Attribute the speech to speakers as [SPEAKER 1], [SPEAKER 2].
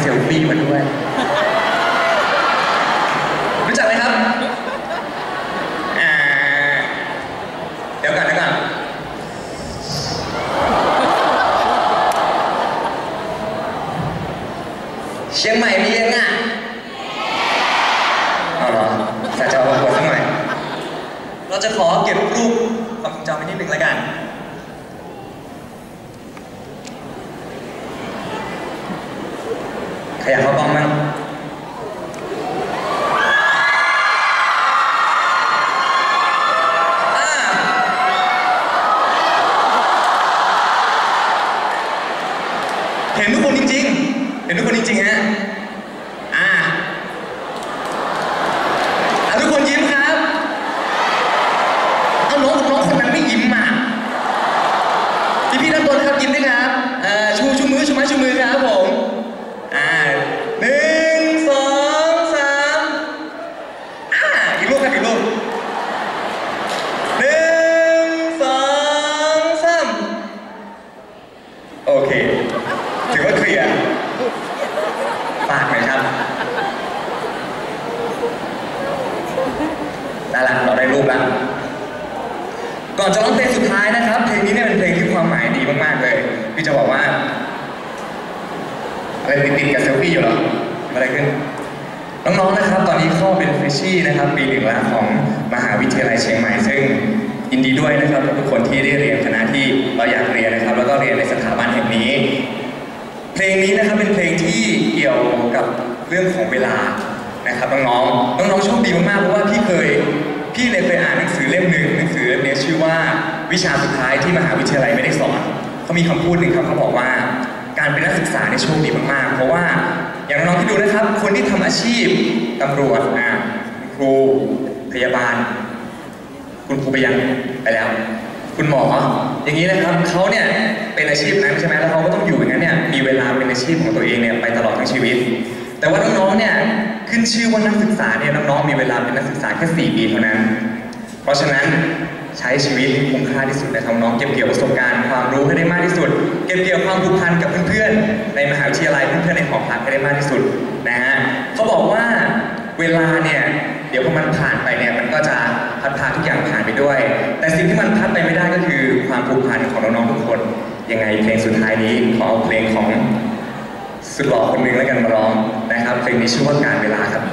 [SPEAKER 1] เซลฟี่มาด้วย รู้จักไหมครับอ่าเดี๋ยวก่อนเดี๋ยวก่อนเชียงใหม่มียังอะเอาเหรอสาจะเอาประกวดสักหน่อยเราจะขอเก็บรูปความทรงจำไว้นิดนึงแล้วกัน ใครอยากเข้ากล้องมั้งเห็นทุกคนจริงๆ เห็นทุกคนจริงๆฮะ อ่าทุกคนยิ้มครับ เอาน้องน้องคนนั้นไม่ยิ้มอะพี่พี่ๆด้านบนครับยิ้มด้วยครับ อ่อชู ชูมือ ชูไม้ชูมือครับผม ฝากหน่อยครับได้ละเราได้รูปแล้วก่อนจะร้องเพลงสุดท้ายนะครับ เพลงนี้เนี่ยเป็นเพลงที่ความหมายดีมากๆเลยพี่จะบอกว่าอะไรติดๆกับเซลฟี่อยู่หรออะไรขึ้นน้องๆ นะครับ ตอนนี้เข้าเป็นเฟรชชี่นะครับ ปีหนึ่งแล้วของมหาวิทยาลัยเชียงใหม่ ซึ่งยินดีด้วยนะครับทุกคนที่ได้เรียนคณะที่เราอยาก กี่ยวกับเรื่องของเวลานะครับน้องๆน้องๆโชคดีมากๆเพราะว่าพี่เคยพี่เนี่ยเคยอ่านหนังสือเล่มหนึ่งหนังสือเล่มนี้ชื่อว่าวิชาสุดท้ายที่มหาวิทยาลัยไม่ได้สอนเขามีคำพูดหนึ่งครับเขาบอกว่า การเป็นนักศึกษาเนี่ยโชคดีมากๆ เพราะว่าอย่างน้องๆที่ดูนะครับ คนที่ทำอาชีพตำรวจอะครูพยาบาล คุณครูไปยังไปแล้ว คุณหมอ อย่างนี้นะครับเขาเนี่ยเป็นอาชีพนั้นใช่ไหมแล้วเขาก็ต้องอยู่อย่างนั้นเนี่ยมีเวลาเป็นอาชีพของตัวเองเนี่ยไปตลอดทั้งชีวิต แต่ว่าน้องๆเนี่ยขึ้นชื่อว่านักศึกษาเนี่ยน้องๆมีเวลาเป็นนักศึกษาแค่4ปีเท่านั้น เพราะฉะนั้นใช้ชีวิตคุ้มค่าที่สุดนะครับน้องเก็บเกี่ยวประสบการณ์ความรู้ให้ได้มากที่สุด เก็บเกี่ยวความผูกพันกับเพื่อนๆในมหาวิทยาลัยเพื่อนๆในหอพักให้ได้มากที่สุดนะฮะเขาบอกว่าเวลาเนี่ย ดี๋ยวพอมันผ่านไปเนี่ยมันก็จะพัดพาทุกอย่างผ่านไปด้วย แต่สิ่งที่มันพัดไปไม่ได้ก็คือความผูกพันของน้องๆทุกคน ยังไงเพลงสุดท้ายนี้ขอเอาเพลงของสุดหล่อคนนึงแล้วกันมาร้องนะครับเพลงนี้ชื่อว่าการเวลาครับ